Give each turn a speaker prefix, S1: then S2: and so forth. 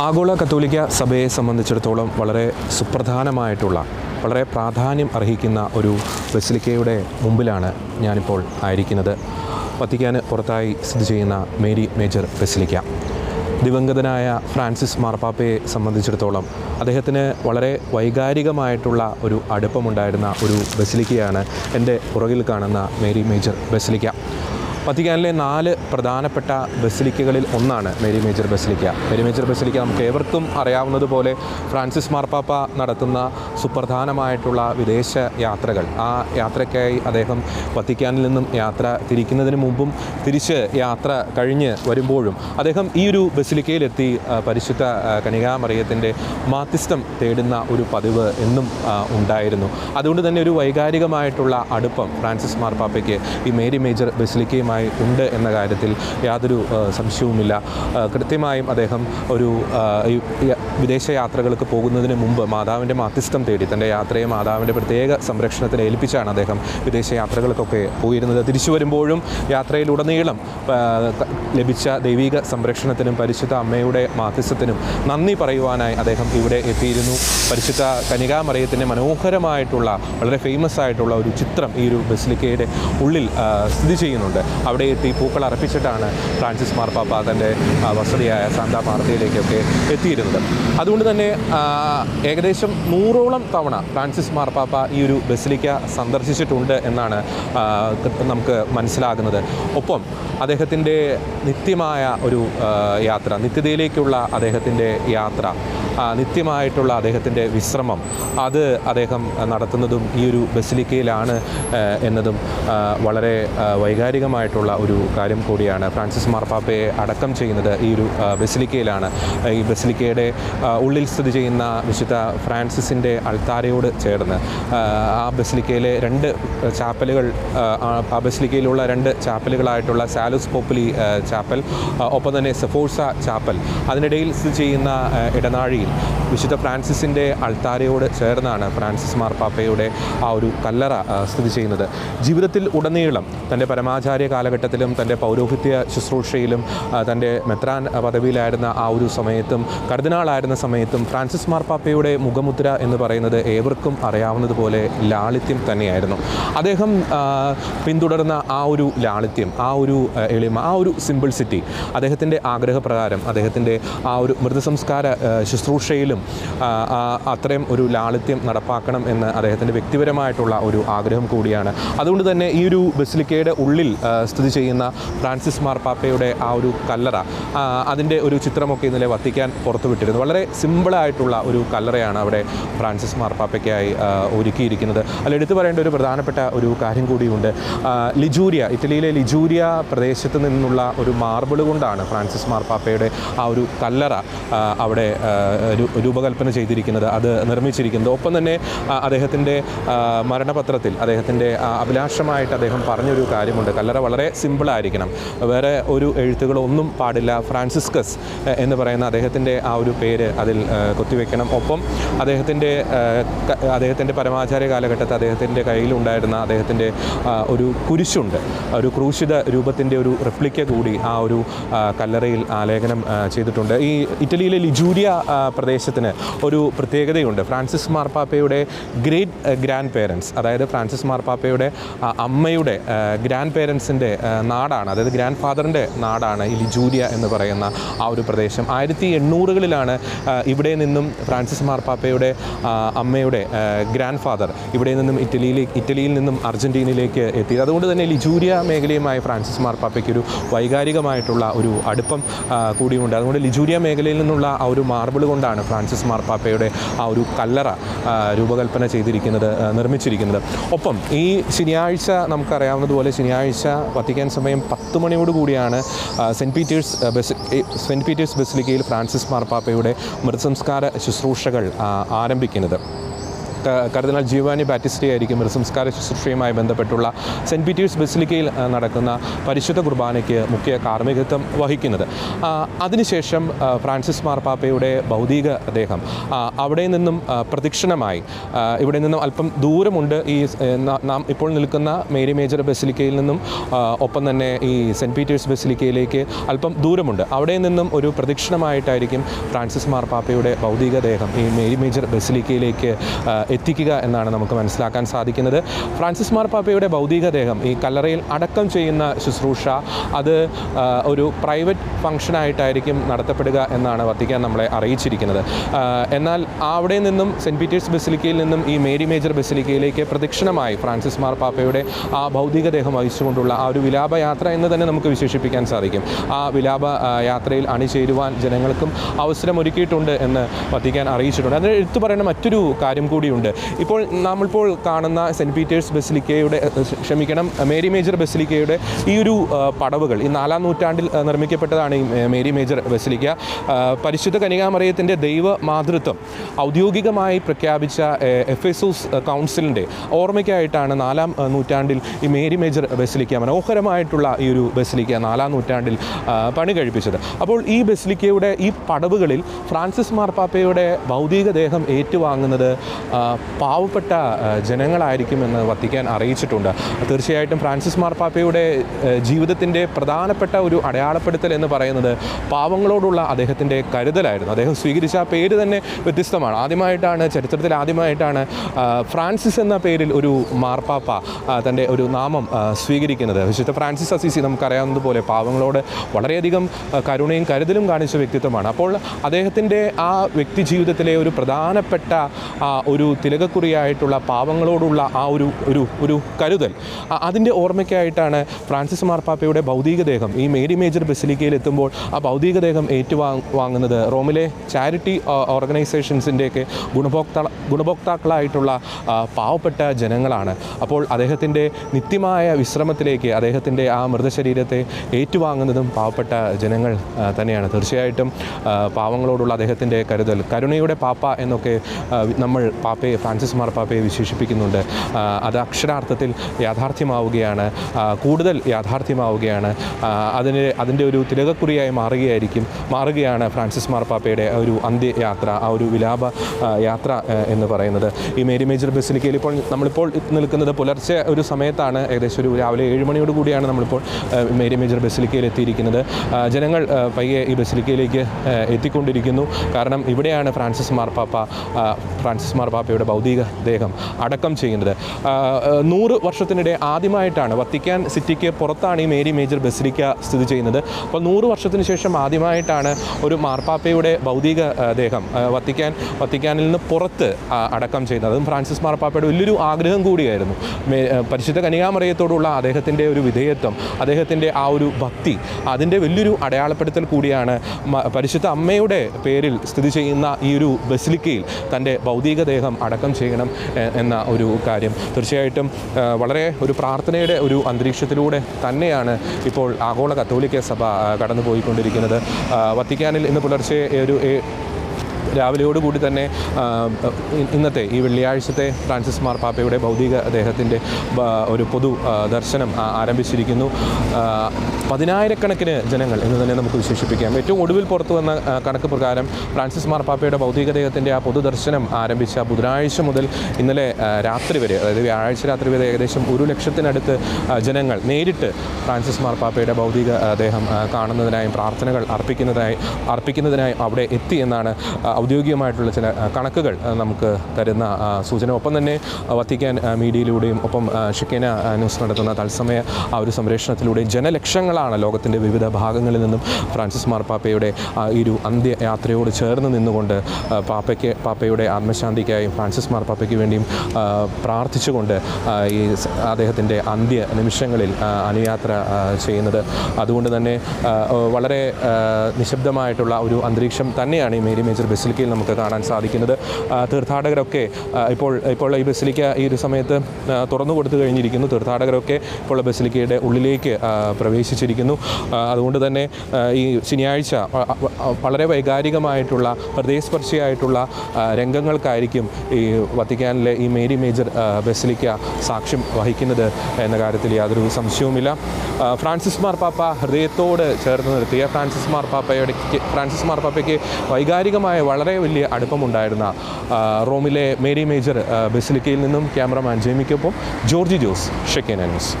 S1: ആഗോള കത്തോലിക്ക സഭയെ സംബന്ധിച്ചിടത്തോളം വളരെ സുപ്രധാനമായിട്ടുള്ള വളരെ പ്രാധാന്യം അർഹിക്കുന്ന ഒരു ബസിലിക്കയുടെ മുമ്പിലാണ് ഞാനിപ്പോൾ ആയിരിക്കുന്നത്. വത്തിക്കാന് പുറത്തായി സ്ഥിതി ചെയ്യുന്ന മേരി മേജർ ബസിലിക്ക. ദിവംഗതനായ ഫ്രാൻസിസ് മാർപ്പാപ്പയെ സംബന്ധിച്ചിടത്തോളം അദ്ദേഹത്തിന് വളരെ വൈകാരികമായിട്ടുള്ള ഒരു അടുപ്പമുണ്ടായിരുന്ന ഒരു ബസിലിക്കയാണ് എന്റെ പുറകിൽ കാണുന്ന മേരി മേജർ ബസിലിക്ക. വത്തിക്കാനിലെ നാല് പ്രധാനപ്പെട്ട ബസിലിക്കകളിൽ ഒന്നാണ് Mary Major basilica. Mary Major basilica നമുക്ക് ഏവർക്കും അറിയാവുന്നതുപോലെ ഫ്രാൻസിസ് മാർപ്പാപ്പ നടത്തുന്ന സുപ്രധാനമായിട്ടുള്ള വിദേശ യാത്രകൾ. ആ യാത്രയ്ക്കായി അദ്ദേഹം വത്തിക്കാനിൽ നിന്നും യാത്ര തിരിക്കുന്നതിന് മുമ്പും തിരിച്ച് യാത്ര കഴിഞ്ഞ് വരുമ്പോഴും അദ്ദേഹം ഈ ഒരു ബസിലിക്കയിലെത്തി പരിശുദ്ധ കനികാമറിയത്തിന്റെ മാധ്യസ്ഥം തേടുന്ന ഒരു പതിവ് എന്നും ഉണ്ടായിരുന്നു. അതുകൊണ്ട് തന്നെ ഒരു വൈകാരികമായിട്ടുള്ള അടുപ്പം ഫ്രാൻസിസ് മാർപ്പാപ്പയ്ക്ക് ഈ മേരി മേജർ ബസിലിക്കയുമായി ഉണ്ട് എന്ന കാര്യത്തിൽ യാതൊരു സംശയവുമില്ല. കൃത്യമായും അദ്ദേഹം ഒരു വിദേശ യാത്രകൾക്ക് പോകുന്നതിന് മുമ്പ് മാതാവിന്റെ മാധ്യസ്ഥം തേടി തന്റെ യാത്രയെ മാതാവിന്റെ പ്രത്യേക സംരക്ഷണത്തിന് ഏൽപ്പിച്ചാണ് അദ്ദേഹം വിദേശ യാത്രകൾക്കൊക്കെ പോയിരുന്നത്. തിരിച്ചു വരുമ്പോഴും യാത്രയിലുടനീളം ലഭിച്ച ദൈവിക സംരക്ഷണത്തിനും പരിശുദ്ധ അമ്മയുടെ മാധ്യസ്ഥത്തിനും നന്ദി പറയുവാനായി അദ്ദേഹം ഇവിടെ എത്തിയിരുന്നു. പരിശുദ്ധ കനികാമറിയത്തിന്റെ മനോഹരമായിട്ടുള്ള വളരെ ഫേമസ് ആയിട്ടുള്ള ഒരു ചിത്രം ഈ ഒരു ബസിലിക്കയുടെ ഉള്ളിൽ സ്ഥിതി ചെയ്യുന്നുണ്ട്. അവിടെ എത്തി പൂക്കൾ അർപ്പിച്ചിട്ടാണ് ഫ്രാൻസിസ് മാർപ്പാപ്പ തന്റെ വസതിയായ സാന്താ മാർത്തയിലേക്കൊക്കെ എത്തിയിരുന്നത്. അതുകൊണ്ട് തന്നെ ഏകദേശം നൂറോളം തവണ ഫ്രാൻസിസ് മാർപ്പാപ്പ ഈ ഒരു ബസിലിക്ക സന്ദർശിച്ചിട്ടുണ്ട് എന്നാണ് നമുക്ക് മനസ്സിലാകുന്നത്. ഒപ്പം അദ്ദേഹത്തിന്റെ നിത്യമായ ഒരു യാത്ര നിത്യതയിലേക്കുള്ള അദ്ദേഹത്തിന്റെ യാത്ര നിത്യമായിട്ടുള്ള അദ്ദേഹത്തിന്റെ വിശ്രമം അത് അദ്ദേഹം നടത്തുന്നതും ഈ ഒരു ബസിലിക്കയിലാണ് എന്നതും വളരെ ആ, വൈകാരികമായിട്ടുള്ള ഒരു കാര്യം കൂടിയാണ് ഫ്രാൻസിസ് മാർപ്പാപ്പയെ അടക്കം ചെയ്യുന്നത് ഈ ഒരു ബസിലിക്കയിലാണ്. ഈ ബസിലിക്കയുടെ ഉള്ളിൽ സ്ഥിതി ചെയ്യുന്ന വിശുദ്ധ ഫ്രാൻസിസിന്റെ അൾത്താരയോട് ചേർന്ന് ആ, ബസിലിക്കയിലെ രണ്ട് ചാപ്പലുകൾ ആ, ബസിലിക്കയിലുള്ള രണ്ട് ചാപ്പലുകളായിട്ടുള്ള സാലുസ് പോപ്പുലി ചാപ്പൽ ഒപ്പം തന്നെ സെഫോഴ്സ ചാപ്പൽ. അതിനിടയിൽ സ്ഥിതി ചെയ്യുന്ന ഇടനാഴിയിൽ വിശുദ്ധ ഫ്രാൻസിസിന്റെ അൾത്താരയോട് ചേർന്നാണ് ഫ്രാൻസിസ് മാർപ്പാപ്പയുടെ ആ ഒരു കല്ലറ സ്ഥിതി ചെയ്യുന്നത്. ജീവിതത്തിൽ ഉടനീളം തന്റെ പരമാചാര്യ കാലഘട്ടത്തിലും തന്റെ പൗരോഹിത്യ ശുശ്രൂഷയിലും തന്റെ മെത്രാൻ പദവിയിലായിരുന്ന ആ ഒരു സമയത്തും കർദിനാളായിരുന്ന സമയത്തും ഫ്രാൻസിസ് മാർപ്പാപ്പയുടെ മുഖമുദ്ര എന്ന് പറയുന്നത് ഏവർക്കും അറിയാവുന്നതുപോലെ ലാളിത്യം തന്നെയായിരുന്നു. അദ്ദേഹം പിന്തുടർന്ന ആ ഒരു ലാളിത്യം ആ ഒരു എളിമ ആ ഒരു സിമ്പിൾസിറ്റി അദ്ദേഹത്തിന്റെ ആഗ്രഹപ്രകാരം അദ്ദേഹത്തിന്റെ ആ ഒരു മൃതസംസ്കാര ശുശ്രൂഷയിലും അത്രയും ഒരു ലാളിത്യം നടപ്പാക്കണം എന്ന് അദ്ദേഹത്തിന്റെ വ്യക്തിപരമായിട്ടുള്ള ഒരു ആഗ്രഹം കൂടിയാണ്. അതുകൊണ്ട് തന്നെ ഈ ഒരു ബസിലിക്കയുടെ ഉള്ളിൽ സ്ഥിതി ചെയ്യുന്ന ഫ്രാൻസിസ് മാർപ്പാപ്പയുടെ ആ ഒരു കല്ലറ അതിന്റെ ഒരു ചിത്രമൊക്കെ ഇന്നലെ വത്തിക്കാൻ പുറത്തുവിട്ടിരുന്നു. വളരെ സിമ്പിളായിട്ടുള്ള ഒരു കല്ലറയാണ് അവിടെ ഫ്രാൻസിസ് മാർപ്പാപ്പയ്ക്കായി ഒരുക്കിയിരിക്കുന്നത്. അതിൽ എടുത്തു പറയേണ്ട ഒരു പ്രധാനപ്പെട്ട ഒരു കാര്യം കൂടിയുണ്ട്. ലിജൂരിയ ഇറ്റലിയിലെ ലിജൂരിയ പ്രദേശത്ത് നിന്നുള്ള ഒരു മാർബിൾ കൊണ്ടാണ് ഫ്രാൻസിസ് മാർപ്പാപ്പയുടെ ആ ഒരു കല്ലറ അവിടെ രൂപകൽപ്പന ചെയ്തിരിക്കുന്നത്. അത് നിർമ്മിച്ചിരിക്കുന്നത്. ഒപ്പം തന്നെ അദ്ദേഹത്തിന്റെ മരണപത്രത്തിൽ അദ്ദേഹത്തിന്റെ അഭിലാഷമായിട്ട് അദ്ദേഹം പറഞ്ഞൊരു കാര്യമുണ്ട്. കല്ലറ വളരെ സിമ്പിളായിരിക്കണം വേറെ ഒരു എഴുത്തുകളോ ഒന്നും പാടില്ല ഫ്രാൻസിസ്കസ് എന്ന് പറയുന്ന അദ്ദേഹത്തിന്റെ ആ ഒരു പേര് അതിൽ കൊത്തിവെക്കണം. ഒപ്പം അദ്ദേഹത്തിന്റെ അദ്ദേഹത്തിന്റെ പരമാചാര്യ കാലഘട്ടത്തിൽ അദ്ദേഹത്തിന്റെ കയ്യിലുണ്ടായിരുന്ന അദ്ദേഹത്തിന്റെ ഒരു കുരിശുണ്ട്. ഒരു ക്രൂശിത രൂപത്തിന്റെ ഒരു റെപ്ലിക്ക കൂടി ആ ഒരു കല്ലറയിൽ ആലേഖനം ചെയ്തിട്ടുണ്ട്. ഈ ഇറ്റലിയിലെ ലിജൂരിയ പ്രദേശത്തിന് ഒരു പ്രത്യേകതയുണ്ട്. ഫ്രാൻസിസ് മാർപ്പാപ്പയുടെ ഗ്രേറ്റ് ഗ്രാൻഡ് പേരൻസ് അതായത് ഫ്രാൻസിസ് മാർപ്പാപ്പയുടെ അമ്മയുടെ ഗ്രാൻഡ് പേരൻസിന്റെ നാടാണ്. അതായത് ഗ്രാൻഡ് ഫാദറിന്റെ നാടാണ് ഈ ലിജൂരിയ എന്ന് പറയുന്ന ആ ഒരു പ്രദേശം. ആയിരത്തി എണ്ണൂറുകളിലാണ് ഇവിടെ നിന്നും ഫ്രാൻസിസ് മാർപ്പാപ്പയുടെ അമ്മയുടെ ഗ്രാൻഡ് ഫാദർ ഇവിടെ നിന്നും ഇറ്റലിയിലേക്ക് ഇറ്റലിയിൽ നിന്നും അർജന്റീനയിലേക്ക് എത്തിയത്. അതുകൊണ്ട് തന്നെ ലിജൂരിയ മേഖലയുമായി ഫ്രാൻസിസ് മാർപ്പാപ്പയ്ക്കൊരു വൈകാരികമായിട്ടുള്ള ഒരു അടുപ്പം കൂടിയുണ്ട്. അതുകൊണ്ട് ലിജൂരിയ മേഖലയിൽ നിന്നുള്ള ആ ഒരു മാർബിൾ കൊണ്ടാണ് ഫ്രാൻസിസ് മാർപ്പാപ്പയുടെ ആ ഒരു കല്ലറ രൂപകൽപ്പന ചെയ്തിരിക്കുന്നത് നിർമ്മിച്ചിരിക്കുന്നത്. ഒപ്പം ഈ ശനിയാഴ്ച നമുക്കറിയാവുന്നതുപോലെ ശനിയാഴ്ച വത്തിക്കാൻ സമയം പത്ത് മണിയോട് കൂടിയാണ് സെന്റ് പീറ്റേഴ്സ് ബെസ് സെന്റ് പീറ്റേഴ്സ് ബസിലിക്കയിൽ ഫ്രാൻസിസ് മാർപ്പാപ്പയുടെ മൃതസംസ്കാര ശുശ്രൂഷകൾ ആരംഭിക്കുന്നത്. കർദിനാൾ ജീവാനി ബാറ്റിസ്റ്റി ആയിരിക്കും ഒരു സംസ്കാര ശുശ്രൂഷയുമായി ബന്ധപ്പെട്ടുള്ള സെന്റ് പീറ്റേഴ്സ് ബസിലിക്കയിൽ നടക്കുന്ന പരിശുദ്ധ കുർബാനയ്ക്ക് മുഖ്യ കാർമ്മികത്വം വഹിക്കുന്നത്. അതിനുശേഷം ഫ്രാൻസിസ് മാർപ്പാപ്പയുടെ ഭൗതിക ദേഹം അവിടെ നിന്നും പ്രദക്ഷിണമായി ഇവിടെ നിന്നും അല്പം ദൂരമുണ്ട് ഈ നാം ഇപ്പോൾ നിൽക്കുന്ന മേരി മേജർ ബസിലിക്കയിൽ നിന്നും ഒപ്പം തന്നെ ഈ സെന്റ് പീറ്റേഴ്സ് ബസിലിക്കയിലേക്ക് അല്പം ദൂരമുണ്ട്. അവിടെ നിന്നും ഒരു പ്രദക്ഷിണമായിട്ടായിരിക്കും ഫ്രാൻസിസ് മാർപ്പാപ്പയുടെ ഭൗതിക ദേഹം ഈ മേരി മേജർ ബസിലിക്കയിലേക്ക് എത്തിക്കുക എന്നാണ് നമുക്ക് മനസ്സിലാക്കാൻ സാധിക്കുന്നത്. ഫ്രാൻസിസ് മാർപ്പാപ്പയുടെ ഭൗതികദേഹം ഈ കല്ലറയിൽ അടക്കം ചെയ്യുന്ന ശുശ്രൂഷ അത് ഒരു പ്രൈവറ്റ് ഫംഗ്ഷനായിട്ടായിരിക്കും നടത്തപ്പെടുക എന്നാണ് വത്തിക്കാൻ നമ്മളെ അറിയിച്ചിരിക്കുന്നത്. എന്നാൽ അവിടെ നിന്നും സെന്റ് പീറ്റേഴ്സ് ബസിലിക്കയിൽ നിന്നും ഈ മേരി മേജർ ബസിലിക്കയിലേക്ക് പ്രദക്ഷിണമായി ഫ്രാൻസിസ് മാർപ്പാപ്പയുടെ ആ ഭൗതികദേഹം വഹിച്ചുകൊണ്ടുള്ള ആ ഒരു വിലാപയാത്ര എന്ന് തന്നെ നമുക്ക് വിശേഷിപ്പിക്കാൻ സാധിക്കും. ആ വിലാപ യാത്രയിൽ അണിചേരുവാൻ ജനങ്ങൾക്കും അവസരമൊരുക്കിയിട്ടുണ്ട് എന്ന് വത്തിക്കാൻ അറിയിച്ചിട്ടുണ്ട്. അതിന് എടുത്തു പറയുന്ന മറ്റൊരു കാര്യം കൂടിയുണ്ട്. ഇപ്പോൾ നമ്മളിപ്പോൾ കാണുന്ന സെന്റ് പീറ്റേഴ്സ് ബസിലിക്കയുടെ ക്ഷമിക്കണം മേരി മേജർ ബസിലിക്കയുടെ ഈ ഒരു പടവുകൾ ഈ നാലാം നൂറ്റാണ്ടിൽ നിർമ്മിക്കപ്പെട്ടതാണ് ഈ മേരി മേജർ ബസിലിക്ക. പരിശുദ്ധ കനികാമറിയത്തിന്റെ ദൈവ മാതൃത്വം ഔദ്യോഗികമായി പ്രഖ്യാപിച്ച എഫ് എസൂസ് കൗൺസിലിന്റെ ഓർമ്മയ്ക്കായിട്ടാണ് നാലാം നൂറ്റാണ്ടിൽ ഈ മേരി മേജർ ബസിലിക്ക മനോഹരമായിട്ടുള്ള ഈ ഒരു ബസിലിക്ക നാലാം നൂറ്റാണ്ടിൽ പണി കഴിപ്പിച്ചത്. അപ്പോൾ ഈ ബസിലിക്കയുടെ ഈ പടവുകളിൽ ഫ്രാൻസിസ് മാർപ്പാപ്പയുടെ ഭൗതിക ദേഹം ഏറ്റുവാങ്ങുന്നത് പാവപ്പെട്ട ജനങ്ങളായിരിക്കുമെന്ന് വത്തിക്കാൻ അറിയിച്ചിട്ടുണ്ട്. തീർച്ചയായിട്ടും ഫ്രാൻസിസ് മാർപ്പാപ്പയുടെ ജീവിതത്തിന്റെ പ്രധാനപ്പെട്ട ഒരു അടയാളപ്പെടുത്തൽ എന്ന് പറയുന്നത് പാവങ്ങളോടുള്ള അദ്ദേഹത്തിന്റെ കരുതലായിരുന്നു. അദ്ദേഹം സ്വീകരിച്ച ആ പേര് തന്നെ വ്യത്യസ്തമാണ്. ആദ്യമായിട്ടാണ് ചരിത്രത്തിൽ ആദ്യമായിട്ടാണ് ഫ്രാൻസിസ് എന്ന പേരിൽ ഒരു മാർപ്പാപ്പ തന്റെ ഒരു നാമം സ്വീകരിക്കുന്നത്. വിശുദ്ധ ഫ്രാൻസിസ് അസീസി നമുക്കറിയാവുന്നതുപോലെ പാവങ്ങളോട് വളരെയധികം കരുണയും കരുതലും കാണിച്ച വ്യക്തിത്വമാണ്. അപ്പോൾ അദ്ദേഹത്തിന്റെ ആ വ്യക്തി ജീവിതത്തിലെ ഒരു പ്രധാനപ്പെട്ട ഒരു തിലകക്കുറിയായിട്ടുള്ള പാവങ്ങളോടുള്ള ആ ഒരു ഒരു ഒരു കരുതൽ. അതിന്റെ ഓർമ്മയ്ക്കായിട്ടാണ് ഫ്രാൻസിസ് മാർപ്പാപ്പയുടെ ഭൗതികദേഹം ഈ മേരി മേജർ ബസിലിക്കയിൽ എത്തുമ്പോൾ ആ ഭൗതികദേഹം ഏറ്റുവാങ് വാങ്ങുന്നത് റോമിലെ ചാരിറ്റി ഓർഗനൈസേഷൻസിന്റെയൊക്കെ ഗുണഭോക്ത ഗുണഭോക്താക്കളായിട്ടുള്ള പാവപ്പെട്ട ജനങ്ങളാണ്. അപ്പോൾ അദ്ദേഹത്തിന്റെ നിത്യമായ വിശ്രമത്തിലേക്ക് അദ്ദേഹത്തിന്റെ ആ മൃതശരീരത്തെ ഏറ്റുവാങ്ങുന്നതും പാവപ്പെട്ട ജനങ്ങൾ തന്നെയാണ്. തീർച്ചയായിട്ടും പാവങ്ങളോടുള്ള അദ്ദേഹത്തിന്റെ കരുതൽ. കരുണയുടെ പാപ്പ എന്നൊക്കെ നമ്മൾ പാപ്പയെ ഫ്രാൻസിസ് മാർപ്പാപ്പയെ വിശേഷിപ്പിക്കുന്നുണ്ട്. അത് അക്ഷരാർത്ഥത്തിൽ യാഥാർത്ഥ്യമാവുകയാണ്. കൂടുതൽ യാഥാർത്ഥ്യമാവുകയാണ്. അതിന് അതിന്റെ ഒരു തിലകക്കുറിയായി മാറുകയായിരിക്കും മാറുകയാണ് ഫ്രാൻസിസ് മാർപ്പാപ്പയുടെ ഒരു അന്ത്യയാത്ര ആ ഒരു വിലാപ യാത്ര എന്ന് പറയുന്നത്. ഈ മേരി മേജർ ബസിലിക്കയിൽ ഇപ്പോൾ നമ്മളിപ്പോൾ നിൽക്കുന്നത് പുലർച്ചെ ഒരു സമയത്താണ്. ഏകദേശം ഒരു രാവിലെ ഏഴ് മണിയോട് കൂടിയാണ് നമ്മളിപ്പോൾ മേരി മേജർ ബസിലിക്കയിൽ എത്തിയിരിക്കുന്നത്. ജനങ്ങൾ പയ്യെ ഈ ബസിലിക്കയിലേക്ക് എത്തിക്കൊണ്ടിരിക്കുന്നു. കാരണം ഇവിടെയാണ് ഫ്രാൻസിസ് മാർപ്പാപ്പ ഫ്രാൻസിസ് മാർപ്പാപ്പയുടെ ഭൗതിക ദേഹം അടക്കം ചെയ്യുന്നത്. നൂറ് വർഷത്തിനിടെ ആദ്യമായിട്ടാണ് വത്തിക്കാൻ സിറ്റിക്ക് പുറത്താണ് ഈ മേരി മേജർ ബസിലിക്ക സ്ഥിതി ചെയ്യുന്നത്. അപ്പോൾ നൂറ് വർഷത്തിന് ശേഷം ആദ്യമായിട്ടാണ് ഒരു മാർപ്പാപ്പയുടെ ഭൗതിക ദേഹം വത്തിക്കാൻ വത്തിക്കാനിൽ നിന്ന് പുറത്ത് അടക്കം ചെയ്യുന്നത്. അതും ഫ്രാൻസിസ് മാർപ്പാപ്പയുടെ വലിയൊരു ആഗ്രഹം കൂടിയായിരുന്നു. പരിശുദ്ധ കനികാമറിയത്തോടുള്ള അദ്ദേഹത്തിന്റെ ഒരു വിധേയത്വം അദ്ദേഹത്തിന്റെ ആ ഒരു ഭക്തി അതിന്റെ വലിയൊരു അടയാളപ്പെടുത്തൽ കൂടിയാണ് പരിശുദ്ധ അമ്മയുടെ പേരിൽ സ്ഥിതി ചെയ്യുന്ന ഈ ഒരു ബസിലിക്കയിൽ തന്റെ ഭൗതിക ദേഹം അടക്കം ചെയ്യണം എന്ന ഒരു കാര്യം. തീർച്ചയായിട്ടും വളരെ ഒരു പ്രാർത്ഥനയുടെ ഒരു അന്തരീക്ഷത്തിലൂടെ തന്നെയാണ് ഇപ്പോൾ ആഗോള കത്തോലിക്ക സഭ കടന്നുപോയിക്കൊണ്ടിരിക്കുന്നത്. കടന്നു വത്തിക്കാനിൽ ഇന്ന് പുലർച്ചെ ഒരു രാവിലെയോടുകൂടി തന്നെ ഇന്നത്തെ ഈ വെള്ളിയാഴ്ചത്തെ ഫ്രാൻസിസ് മാർപ്പാപ്പയുടെ ഭൗതിക അദ്ദേഹത്തിന്റെ ഒരു പൊതു ദർശനം ആരംഭിച്ചിരിക്കുന്നു. പതിനായിരക്കണക്കിന് ജനങ്ങൾ എന്ന് തന്നെ നമുക്ക് വിശേഷിപ്പിക്കാം. ഏറ്റവും ഒടുവിൽ പുറത്തു വന്ന കണക്ക് പ്രകാരം ഫ്രാൻസിസ് മാർപ്പാപ്പയുടെ ഭൗതിക ദേഹത്തിന്റെ ആ പൊതുദർശനം ആരംഭിച്ച ബുധനാഴ്ച മുതൽ ഇന്നലെ രാത്രി വരെ അതായത് വ്യാഴാഴ്ച രാത്രി വരെ ഏകദേശം ഒരു ലക്ഷത്തിനടുത്ത് ജനങ്ങൾ നേരിട്ട് ഫ്രാൻസിസ് മാർപ്പാപ്പയുടെ ഭൗതിക അദ്ദേഹം കാണുന്നതിനായും പ്രാർത്ഥനകൾ അർപ്പിക്കുന്നതിനായി അർപ്പിക്കുന്നതിനായി അവിടെ എത്തി എന്നാണ് ഔദ്യോഗികമായിട്ടുള്ള ചില കണക്കുകൾ നമുക്ക് തരുന്ന സൂചന. ഒപ്പം തന്നെ വത്തിക്കാൻ മീഡിയയിലൂടെയും ഒപ്പം ഷിക്കേന ന്യൂസ് നടത്തുന്ന തത്സമയ ആ ഒരു സംരക്ഷണത്തിലൂടെയും ജനലക്ഷങ്ങളാണ് ലോകത്തിന്റെ വിവിധ ഭാഗങ്ങളിൽ നിന്നും ഫ്രാൻസിസ് മാർപ്പാപ്പയുടെ ഈ ഒരു അന്ത്യയാത്രയോട് ചേർന്ന് നിന്നുകൊണ്ട് പാപ്പയ്ക്ക് പാപ്പയുടെ ആത്മശാന്തിക്കായും ഫ്രാൻസിസ് മാർപ്പാപ്പയ്ക്ക് വേണ്ടിയും പ്രാർത്ഥിച്ചുകൊണ്ട് ഈ അദ്ദേഹത്തിന്റെ അന്ത്യ നിമിഷങ്ങളിൽ അനുയാത്ര ചെയ്യുന്നത്. അതുകൊണ്ട് തന്നെ വളരെ നിശബ്ദമായിട്ടുള്ള ഒരു അന്തരീക്ഷം തന്നെയാണ് ഈ മേരി മേജർ ബസിലിക്ക ബസിലിക്കയിൽ നമുക്ക് കാണാൻ സാധിക്കുന്നത്. തീർത്ഥാടകരൊക്കെ ഇപ്പോൾ ഇപ്പോൾ ഈ ബസിലിക്ക ഈ ഒരു സമയത്ത് തുറന്നു കൊടുത്തു കഴിഞ്ഞിരിക്കുന്നു. തീർത്ഥാടകരൊക്കെ ഇപ്പോൾ ബസിലിക്കയുടെ ഉള്ളിലേക്ക് പ്രവേശിച്ചിരിക്കുന്നു. അതുകൊണ്ട് തന്നെ ഈ ശനിയാഴ്ച വളരെ വൈകാരികമായിട്ടുള്ള ഹൃദയസ്പർശിയായിട്ടുള്ള രംഗങ്ങൾക്കായിരിക്കും ഈ വത്തിക്കാനിലെ ഈ മേരി മേജർ ബസിലിക്ക സാക്ഷ്യം വഹിക്കുന്നത് എന്ന കാര്യത്തിൽ യാതൊരു സംശയവുമില്ല. ഫ്രാൻസിസ് മാർപ്പാപ്പ ഹൃദയത്തോട് ചേർന്ന് നിർത്തിയ ഫ്രാൻസിസ് മാർപ്പാപ്പയുടെ ഫ്രാൻസിസ് മാർപ്പാപ്പയ്ക്ക് വൈകാരികമായ വളരെ വലിയ അടുപ്പമുണ്ടായിരുന്ന റോമിലെ മേരി മേജർ ബെസിലിക്കയിൽ നിന്നും ക്യാമറമാൻ ജെമിക്കൊപ്പം ജോർജി ജോസ് ഷെക്കേന ന്യൂസ്.